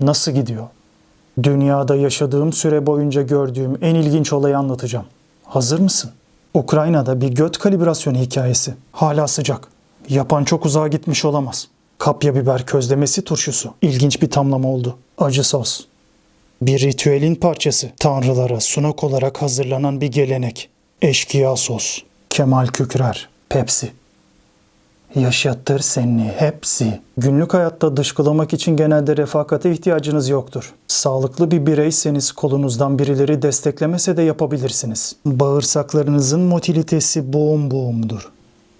Nasıl gidiyor? Dünyada yaşadığım süre boyunca gördüğüm en ilginç olayı anlatacağım. Hazır mısın? Ukrayna'da bir göt kalibrasyonu hikayesi. Hala sıcak. Yapan çok uzağa gitmiş olamaz. Kapya biber közlemesi turşusu. İlginç bir tamlama oldu. Acı sos. Bir ritüelin parçası. Tanrılara sunak olarak hazırlanan bir gelenek. Eşkıya sos. Kemal Kükrer. Pepsi. Yaşattır seni hepsi. Günlük hayatta dışkılamak için genelde refakate ihtiyacınız yoktur. Sağlıklı bir bireyseniz kolunuzdan birileri desteklemese de yapabilirsiniz. Bağırsaklarınızın motilitesi boğum boğumdur.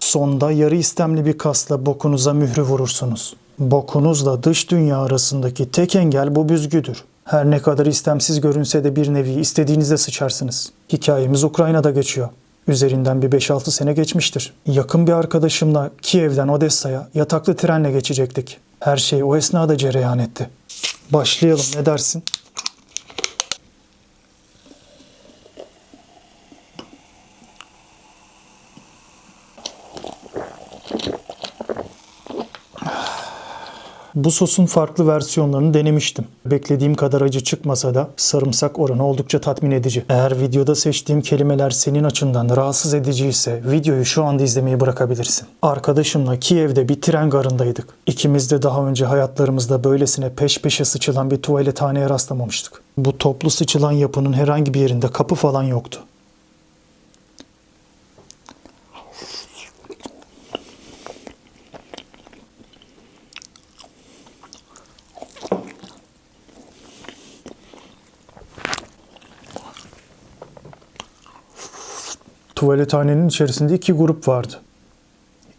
Sonda yarı istemli bir kasla bokunuza mührü vurursunuz. Bokunuzla dış dünya arasındaki tek engel bu büzgüdür. Her ne kadar istemsiz görünse de bir nevi istediğinizde sıçarsınız. Hikayemiz Ukrayna'da geçiyor. Üzerinden bir 5-6 sene geçmiştir. Yakın bir arkadaşımla Kiev'den Odessa'ya yataklı trenle geçecektik. Her şey o esnada cereyan etti. Başlayalım ne dersin? Bu sosun farklı versiyonlarını denemiştim. Beklediğim kadar acı çıkmasa da sarımsak oranı oldukça tatmin edici. Eğer videoda seçtiğim kelimeler senin açından rahatsız edici ise videoyu şu anda izlemeyi bırakabilirsin. Arkadaşımla Kiev'de bir tren garındaydık. İkimiz de daha önce hayatlarımızda böylesine peş peşe sıçılan bir tuvalethaneye rastlamamıştık. Bu toplu sıçılan yapının herhangi bir yerinde kapı falan yoktu. Tuvalethanenin içerisinde iki grup vardı.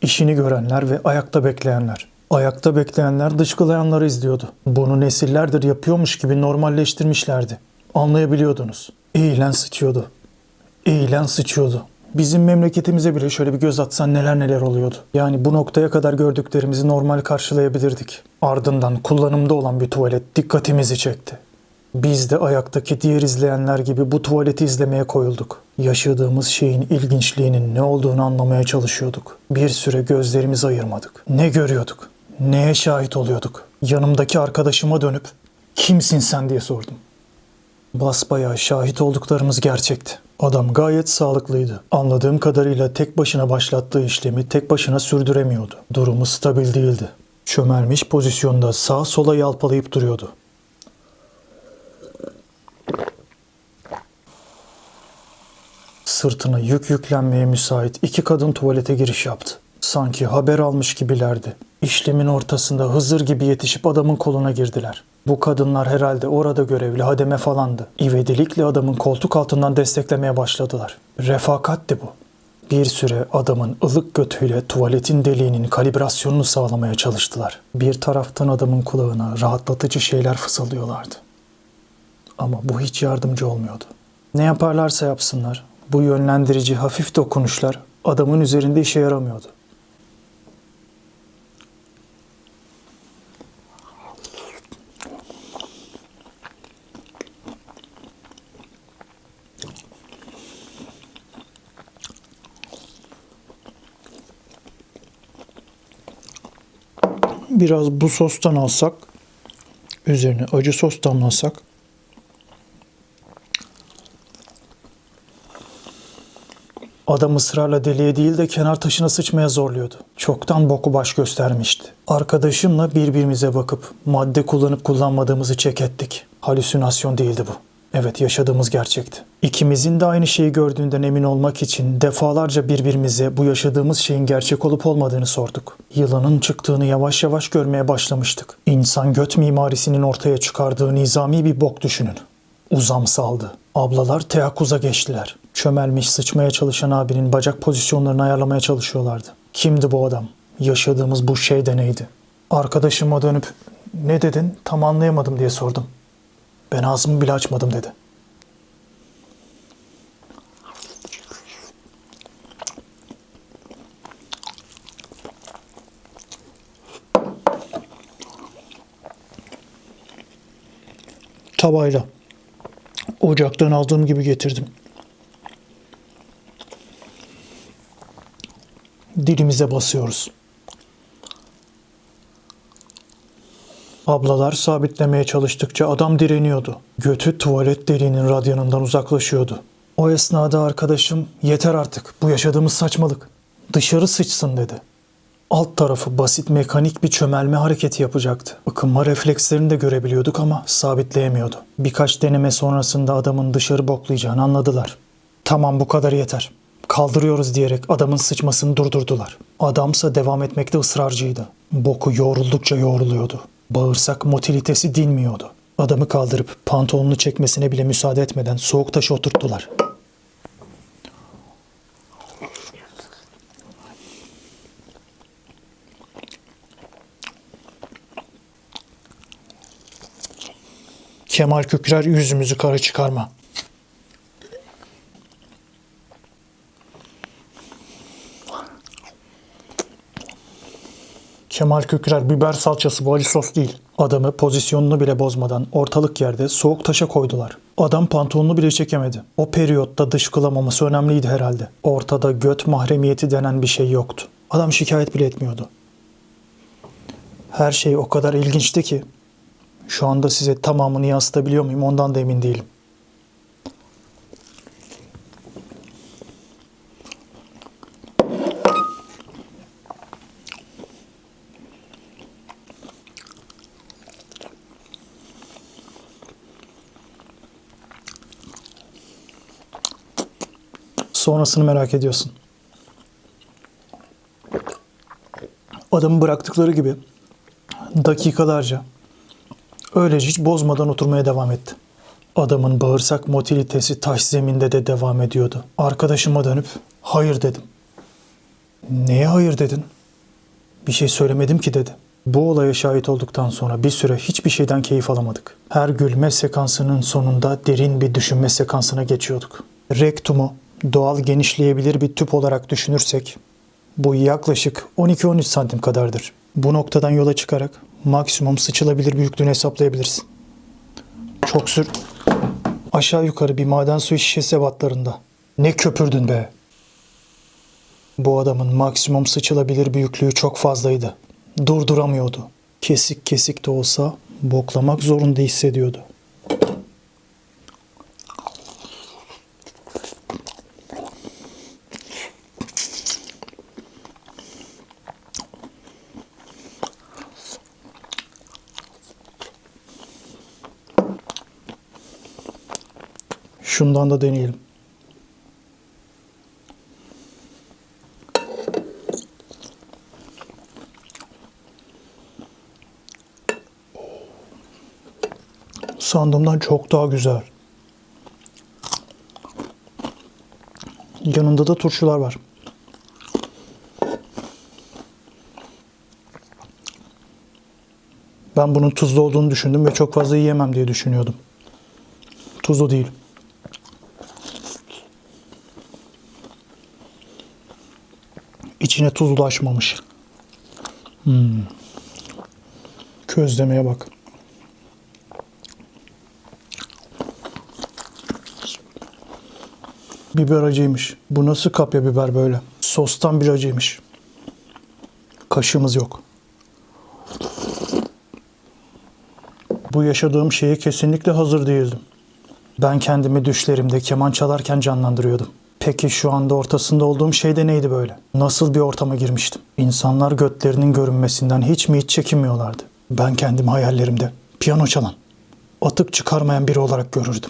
İşini görenler ve ayakta bekleyenler. Ayakta bekleyenler dışkılayanları izliyordu. Bunu nesillerdir yapıyormuş gibi normalleştirmişlerdi. Anlayabiliyordunuz. Eğilen sıçıyordu. Eğilen sıçıyordu. Bizim memleketimize bile şöyle bir göz atsan neler neler oluyordu. Yani bu noktaya kadar gördüklerimizi normal karşılayabilirdik. Ardından kullanımda olan bir tuvalet dikkatimizi çekti. Biz de ayaktaki diğer izleyenler gibi bu tuvaleti izlemeye koyulduk. Yaşadığımız şeyin ilginçliğinin ne olduğunu anlamaya çalışıyorduk. Bir süre gözlerimizi ayırmadık. Ne görüyorduk? Neye şahit oluyorduk? Yanımdaki arkadaşıma dönüp kimsin sen diye sordum. Basbayağı şahit olduklarımız gerçekti. Adam gayet sağlıklıydı. Anladığım kadarıyla tek başına başlattığı işlemi tek başına sürdüremiyordu. Durumu stabil değildi. Çömelmiş pozisyonda sağa sola yalpalayıp duruyordu. Sırtına yük yüklenmeye müsait iki kadın tuvalete giriş yaptı. Sanki haber almış gibilerdi. İşlemin ortasında Hızır gibi yetişip adamın koluna girdiler. Bu kadınlar herhalde orada görevli hademe falandı. İvedilikle adamın koltuk altından desteklemeye başladılar. Refakatti bu. Bir süre adamın ılık götüyle tuvaletin deliğinin kalibrasyonunu sağlamaya çalıştılar. Bir taraftan adamın kulağına rahatlatıcı şeyler fısıldıyorlardı. Ama bu hiç yardımcı olmuyordu. Ne yaparlarsa yapsınlar, bu yönlendirici hafif dokunuşlar adamın üzerinde işe yaramıyordu. Biraz bu sostan alsak, üzerine acı sos damlasak Adam ısrarla deliğe değil de kenar taşına sıçmaya zorluyordu. Çoktan boku baş göstermişti. Arkadaşımla birbirimize bakıp madde kullanıp kullanmadığımızı çek ettik. Halüsinasyon değildi bu. Evet yaşadığımız gerçekti. İkimizin de aynı şeyi gördüğünden emin olmak için defalarca birbirimize bu yaşadığımız şeyin gerçek olup olmadığını sorduk. Yılanın çıktığını yavaş yavaş görmeye başlamıştık. İnsan göt mimarisinin ortaya çıkardığı nizami bir bok düşünün. Uzam saldı. Ablalar teyakkuza geçtiler. Çömelmiş sıçmaya çalışan abinin bacak pozisyonlarını ayarlamaya çalışıyorlardı. Kimdi bu adam? Yaşadığımız bu şey de neydi? Arkadaşıma dönüp ne dedin tam anlayamadım diye sordum. Ben ağzımı bile açmadım dedi. Tavayla. Ocaktan aldığım gibi getirdim. Dilimize basıyoruz. Ablalar sabitlemeye çalıştıkça adam direniyordu. Götü tuvalet deliğinin radyanından uzaklaşıyordu. O esnada arkadaşım yeter artık bu yaşadığımız saçmalık. Dışarı sıçsın dedi. Alt tarafı basit mekanik bir çömelme hareketi yapacaktı. Ikınma reflekslerini de görebiliyorduk ama sabitleyemiyordu. Birkaç deneme sonrasında adamın dışarı boklayacağını anladılar. Tamam bu kadar yeter. Kaldırıyoruz diyerek adamın sıçmasını durdurdular. Adamsa devam etmekte ısrarcıydı. Boku yoğruldukça yoğruluyordu. Bağırsak motilitesi dinmiyordu. Adamı kaldırıp pantolonunu çekmesine bile müsaade etmeden soğuk taşı oturttular. Kemal Kükrer yüzümüzü kara çıkarma. Kemal Kükrer biber salçası bu Ali sos değil. Adamı pozisyonunu bile bozmadan ortalık yerde soğuk taşa koydular. Adam pantolonunu bile çekemedi. O periyotta dışkılamaması önemliydi herhalde. Ortada göt mahremiyeti denen bir şey yoktu. Adam şikayet bile etmiyordu. Her şey o kadar ilginçti ki şu anda size tamamını yansıtabiliyor muyum ondan da emin değilim. Sonrasını merak ediyorsun. Adamı bıraktıkları gibi dakikalarca öylece hiç bozmadan oturmaya devam etti. Adamın bağırsak motilitesi taş zeminde de devam ediyordu. Arkadaşıma dönüp hayır dedim. Neye hayır dedin? Bir şey söylemedim ki dedi. Bu olaya şahit olduktan sonra bir süre hiçbir şeyden keyif alamadık. Her gülme sekansının sonunda derin bir düşünme sekansına geçiyorduk. Rektumu doğal genişleyebilir bir tüp olarak düşünürsek bu yaklaşık 12-13 santim kadardır. Bu noktadan yola çıkarak maksimum sıçılabilir büyüklüğünü hesaplayabilirsin. Çok sür. Aşağı yukarı bir maden suyu şişesi ebatlarında. Ne köpürdün be. Bu adamın maksimum sıçılabilir büyüklüğü çok fazlaydı. Durduramıyordu. Kesik kesik de olsa boklamak zorunda hissediyordu. Şundan da deneyelim. Sandığımdan çok daha güzel. Yanında da turşular var. Ben bunun tuzlu olduğunu düşündüm ve çok fazla yiyemem diye düşünüyordum. Tuzlu değil. İçine tuz ulaşmamış. Hmm. Közlemeye bak. Biber acıymış. Bu nasıl kapya biber böyle? Sostan bir acıymış. Kaşığımız yok. Bu yaşadığım şeye kesinlikle hazır değildim. Ben kendimi düşlerimde keman çalarken canlandırıyordum. Peki şu anda ortasında olduğum şey de neydi böyle? Nasıl bir ortama girmiştim? İnsanlar götlerinin görünmesinden hiç mi hiç çekinmiyorlardı. Ben kendimi hayallerimde piyano çalan, atık çıkarmayan biri olarak görürdüm.